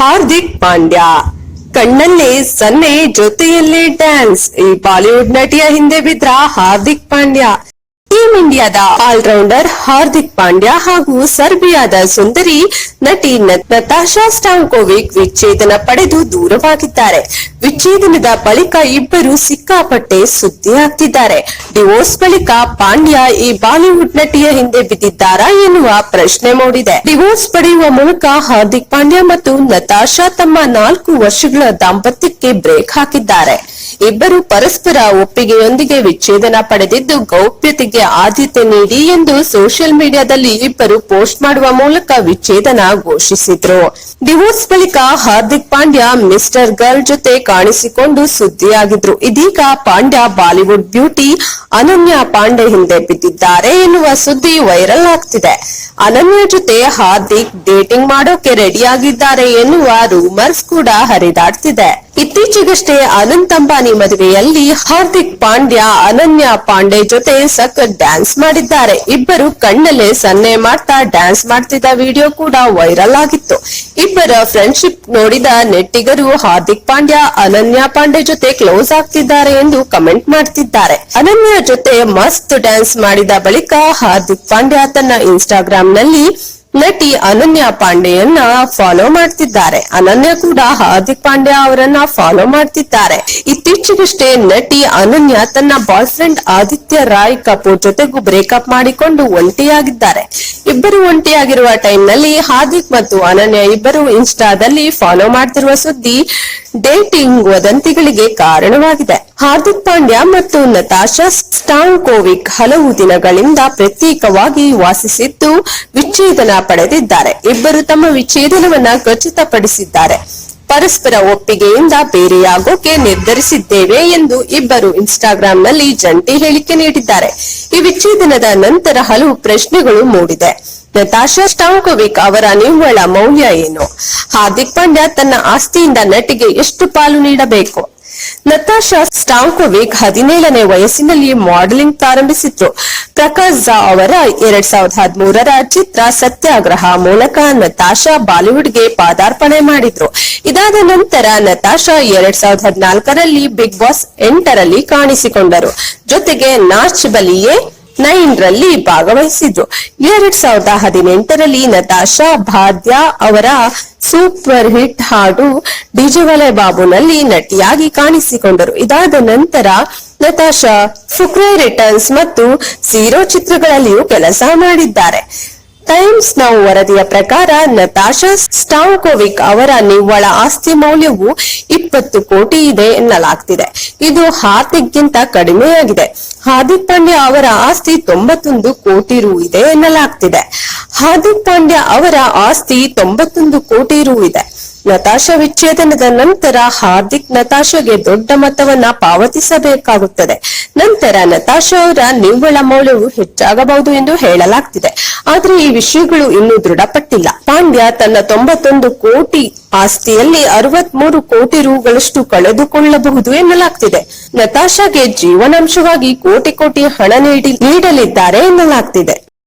ಹಾರ್ದಿಕ್ ಪಾಂಡ್ಯ. ಕಣ್ಣಲ್ಲಿ ಸನ್ನೆ ಜೊತೆಯಲ್ಲೇ ಡ್ಯಾನ್ಸ್. ಈ ಬಾಲಿವುಡ್ ನಟಿಯ ಹಿಂದೆ ಬಿದ್ರ ಹಾರ್ದಿಕ್ ಪಾಂಡ್ಯ. ಟೀಮ್ ಇಂಡಿಯಾದ ಆಲ್ರೌಂಡರ್ ಹಾರ್ದಿಕ್ ಪಾಂಡ್ಯ ಹಾಗೂ ಸರ್ಬಿಯಾದ ಸುಂದರಿ ನಟಿ ನತಾಶಾ ಸ್ಟಾಂಕೋವಿಕ್ ವಿಚ್ಛೇದನ ಪಡೆದು ದೂರವಾಗಿದ್ದಾರೆ. ವಿಚ್ಛೇದನದ ಬಳಿಕ ಇಬ್ಬರು ಸಿಕ್ಕಾಪಟ್ಟೆ ಸುದ್ದಿಯಾಗ್ತಿದ್ದಾರೆ ಡಿವೋರ್ಸ್ ಬಳಿಕ ಪಾಂಡ್ಯ ಈ ಬಾಲಿವುಡ್ ನಟಿಯ ಹಿಂದೆ ಬಿದ್ದಿದ್ದಾರಾ ಎನ್ನುವ ಪ್ರಶ್ನೆ ಮೂಡಿದೆ. ಡಿವೋರ್ಸ್ ಪಡೆಯುವ ಮೂಲಕ ಹಾರ್ದಿಕ್ ಪಾಂಡ್ಯ ಮತ್ತು ನತಾಶಾ ತಮ್ಮ ನಾಲ್ಕು ವರ್ಷಗಳ ದಾಂಪತ್ಯಕ್ಕೆ ಬ್ರೇಕ್ ಹಾಕಿದ್ದಾರೆ. ಇಬ್ಬರು ಪರಸ್ಪರ ಒಪ್ಪಿಗೆಯೊಂದಿಗೆ ವಿಚ್ಛೇದನ ಪಡೆದಿದ್ದು ಗೌಪ್ಯತೆಗೆ ಆದ್ಯತೆ ನೀಡಿ ಎಂದು ಸೋಷಿಯಲ್ ಮೀಡಿಯಾದಲ್ಲಿ ಇಬ್ಬರು ಪೋಸ್ಟ್ ಮಾಡುವ ಮೂಲಕ ವಿಚ್ಛೇದನ ಘೋಷಿಸಿದ್ರು. ಡಿವೋರ್ಸ್ ಬಳಿಕ ಹಾರ್ದಿಕ್ ಪಾಂಡ್ಯ, ಮಿಸ್ಟರ್ ಗರ್ಲ್ ಜೊತೆ ಕಾಣಿಸಿಕೊಂಡು ಸುದ್ದಿಯಾಗಿದ್ರು. ಇದೀಗ ಪಾಂಡ್ಯ ಬಾಲಿವುಡ್ ಬ್ಯೂಟಿ ಅನನ್ಯ ಪಾಂಡೆ ಹಿಂದೆ ಬಿದ್ದಿದ್ದಾರೆ ಎನ್ನುವ ಸುದ್ದಿ ವೈರಲ್ ಆಗ್ತಿದೆ. ಅನನ್ಯ ಜೊತೆ ಹಾರ್ದಿಕ್ ಡೇಟಿಂಗ್ ಮಾಡೋಕೆ ರೆಡಿಯಾಗಿದ್ದಾರೆ ಎನ್ನುವ ರೂಮರ್ಸ್ ಕೂಡ ಹರಿದಾಡ್ತಿದೆ. ಇತ್ತೀಚೆಗಷ್ಟೇ ಅನಂತ್ ಅಂಬಾನಿ ಮದುವೆಯಲ್ಲಿ ಹಾರ್ದಿಕ್ ಪಾಂಡ್ಯ, ಅನನ್ಯ ಪಾಂಡೆ ಜೊತೆ ಸಖತ್ ಡ್ಯಾನ್ಸ್ ಮಾಡಿದ್ದಾರೆ. ಇಬ್ಬರು ಕಣ್ಣಲ್ಲೇ ಸನ್ನೆ ಮಾಡ್ತಾ ಡ್ಯಾನ್ಸ್ ಮಾಡ್ತಿದ್ದ ವಿಡಿಯೋ ಕೂಡ ವೈರಲ್ ಆಗಿತ್ತು. ಇಬ್ಬರ ಫ್ರೆಂಡ್ಶಿಪ್ ನೋಡಿದ ನೆಟ್ಟಿಗರು ಹಾರ್ದಿಕ್ ಪಾಂಡ್ಯ, ಅನನ್ಯ ಪಾಂಡೆ ಜೊತೆ ಕ್ಲೋಸ್ ಆಗ್ತಿದ್ದಾರೆ ಎಂದು ಕಮೆಂಟ್ ಮಾಡ್ತಿದ್ದಾರೆ. ಅನನ್ಯ ಜೊತೆ ಮಸ್ತ್ ಡ್ಯಾನ್ಸ್ ಮಾಡಿದ ಬಳಿಕ ಹಾರ್ದಿಕ್ ಪಾಂಡ್ಯ ತನ್ನ ಇನ್ಸ್ಟಾಗ್ರಾಮ್ನಲ್ಲಿ ನಟಿ ಅನನ್ಯ ಪಾಂಡೆಯನ್ನ ಫಾಲೋ ಮಾಡ್ತಿದ್ದಾರೆ. ಅನನ್ಯ ಕೂಡ ಹಾರ್ದಿಕ್ ಪಾಂಡ್ಯ ಅವರನ್ನ ಫಾಲೋ ಮಾಡ್ತಿದ್ದಾರೆ. ಇತ್ತೀಚೆಗಷ್ಟೇ ನಟಿ ಅನನ್ಯ ತನ್ನ ಬಾಯ್ ಫ್ರೆಂಡ್ ಆದಿತ್ಯ ರಾಯ್ ಕಪೂರ್ ಜೊತೆಗೂ ಬ್ರೇಕಪ್ ಮಾಡಿಕೊಂಡು ಒಂಟಿಯಾಗಿದ್ದಾರೆ. ಇಬ್ಬರು ಒಂಟಿಯಾಗಿರುವ ಟೈಮ್ನಲ್ಲಿ ಹಾರ್ದಿಕ್ ಮತ್ತು ಅನನ್ಯ ಇಬ್ಬರು ಇನ್ಸ್ಟಾದಲ್ಲಿ ಫಾಲೋ ಮಾಡ್ತಿರುವ ಸುದ್ದಿ ಡೇಟಿಂಗ್ ವದಂತಿಗಳಿಗೆ ಕಾರಣವಾಗಿದೆ. ಹಾರ್ದಿಕ್ ಪಾಂಡ್ಯ ಮತ್ತು ನತಾಶಾ ಸ್ಟಾಂಕೋವಿಕ್ ಹಲವು ದಿನಗಳಿಂದ ಪ್ರತ್ಯೇಕವಾಗಿ ವಾಸಿಸಿದ್ದು ವಿಚ್ಛೇದನ ಪಡೆದಿದ್ದಾರೆ. ಇಬ್ಬರು ತಮ್ಮ ವಿಚ್ಛೇದನವನ್ನ ಖಚಿತಪಡಿಸಿದ್ದಾರೆ. ಪರಸ್ಪರ ಒಪ್ಪಿಗೆಯಿಂದ ಬೇರೆಯಾಗೋಕೆ ನಿರ್ಧರಿಸಿದ್ದೇವೆ ಎಂದು ಇಬ್ಬರು ಇನ್ಸ್ಟಾಗ್ರಾಂನಲ್ಲಿ ಜಂಟಿ ಹೇಳಿಕೆ ನೀಡಿದ್ದಾರೆ. ಈ ವಿಚ್ಛೇದನದ ನಂತರ ಹಲವು ಪ್ರಶ್ನೆಗಳು ಮೂಡಿದೆ. ನತಾಶಾ ಸ್ಟಾಂಕೋವಿಕ್ ಅವರ ನಿವ್ವಳ ಮೌಲ್ಯ ಏನು? ಹಾರ್ದಿಕ್ ಪಾಂಡ್ಯ ತನ್ನ ಆಸ್ತಿಯಿಂದ ನಟಿಗೆ ಎಷ್ಟು ಪಾಲು ನೀಡಬೇಕು? ನತಾಶಾ ಸ್ಟಾಂಕೋವಿಕ್ ಹದಿನೇಳನೇ ವಯಸ್ಸಿನಲ್ಲಿ ಮಾಡೆಲಿಂಗ್ ಪ್ರಾರಂಭಿಸಿದ್ರು ಪ್ರಕಾಶ್ ಝಾ ಅವರ ಎರಡ್ ಸಾವಿರದ ಹದಿಮೂರರ ಚಿತ್ರ ಸತ್ಯಾಗ್ರಹ ಮೂಲಕ ನತಾಶಾ ಬಾಲಿವುಡ್ಗೆ ಪಾದಾರ್ಪಣೆ ಮಾಡಿದ್ರು. ಇದಾದ ನಂತರ ನತಾಶಾ ಎರಡ್ ಸಾವಿರದ ಹದಿನಾಲ್ಕರಲ್ಲಿ ಬಿಗ್ ಬಾಸ್ ಎಂಟರಲ್ಲಿ ಕಾಣಿಸಿಕೊಂಡರು. ಜೊತೆಗೆ ನಾಚ್ ಬಲಿಯೇ ನೈನ್ ರಲ್ಲಿ ಭಾಗವಹಿಸಿದ್ರು ಎರಡ್ ಸಾವಿರದ ಹದಿನೆಂಟರಲ್ಲಿ ನತಾಶಾ ಭಾದ್ಯ ಅವರ ಸೂಪರ್ ಹಿಟ್ ಹಾಡು ಡಿಜೆವಲೆ ಬಾಬುನಲ್ಲಿ ನಟಿಯಾಗಿ ಕಾಣಿಸಿಕೊಂಡರು. ಇದಾದ ನಂತರ ನತಾಶಾ ಫುಕ್ರೆ ರಿಟರ್ನ್ಸ್ ಮತ್ತು ಸೀರೋ ಚಿತ್ರಗಳಲ್ಲಿಯೂ ಕೆಲಸ ಮಾಡಿದ್ದಾರೆ. ಟೈಮ್ಸ್ ನೌ ವರದಿಯ ಪ್ರಕಾರ ನತಾಶಾ ಸ್ಟಾಂಕೋವಿಕ್ ಅವರ ನಿವ್ವಳ ಆಸ್ತಿ ಮೌಲ್ಯವು ಇಪ್ಪತ್ತು ಕೋಟಿ ಇದೆ ಎನ್ನಲಾಗ್ತಿದೆ. ಇದು ಹಾರ್ದಿಕ್ಗಿಂತ ಕಡಿಮೆಯಾಗಿದೆ. ಹಾರ್ದಿಕ್ ಪಾಂಡ್ಯ ಅವರ ಆಸ್ತಿ ತೊಂಬತ್ತೊಂದು ಕೋಟಿ ರು ಇದೆ ಎನ್ನಲಾಗ್ತಿದೆ. ಹಾರ್ದಿಕ್ ಪಾಂಡ್ಯ ಅವರ ಆಸ್ತಿ ತೊಂಬತ್ತೊಂದು ಕೋಟಿ ರು ಇದೆ. ನತಾಶಾ ವಿಚ್ಛೇದನದ ನಂತರ ಹಾರ್ದಿಕ್ ನತಾಶಾಗೆ ದೊಡ್ಡ ಮೊತ್ತವನ್ನ ಪಾವತಿಸಬೇಕಾಗುತ್ತದೆ. ನಂತರ ನತಾಶಾ ಅವರ ನಿವ್ವಳ ಮೌಲ್ಯವು ಹೆಚ್ಚಾಗಬಹುದು ಎಂದು ಹೇಳಲಾಗ್ತಿದೆ. ಆದ್ರೆ ಈ ವಿಷಯಗಳು ಇನ್ನೂ ದೃಢಪಟ್ಟಿಲ್ಲ. ಪಾಂಡ್ಯ ತನ್ನ ತೊಂಬತ್ತೊಂದು ಕೋಟಿ ಆಸ್ತಿಯಲ್ಲಿ ಅರವತ್ಮೂರು ಕೋಟಿ ರುಗಳಷ್ಟು ಕಳೆದುಕೊಳ್ಳಬಹುದು ಎನ್ನಲಾಗ್ತಿದೆ. ನತಾಶಾಗೆ ಜೀವನಾಂಶವಾಗಿ ಕೋಟಿ ಕೋಟಿ ಹಣ ನೀಡಿ ನೀಡಲಿದ್ದಾರೆ ಎನ್ನಲಾಗ್ತಿದೆ.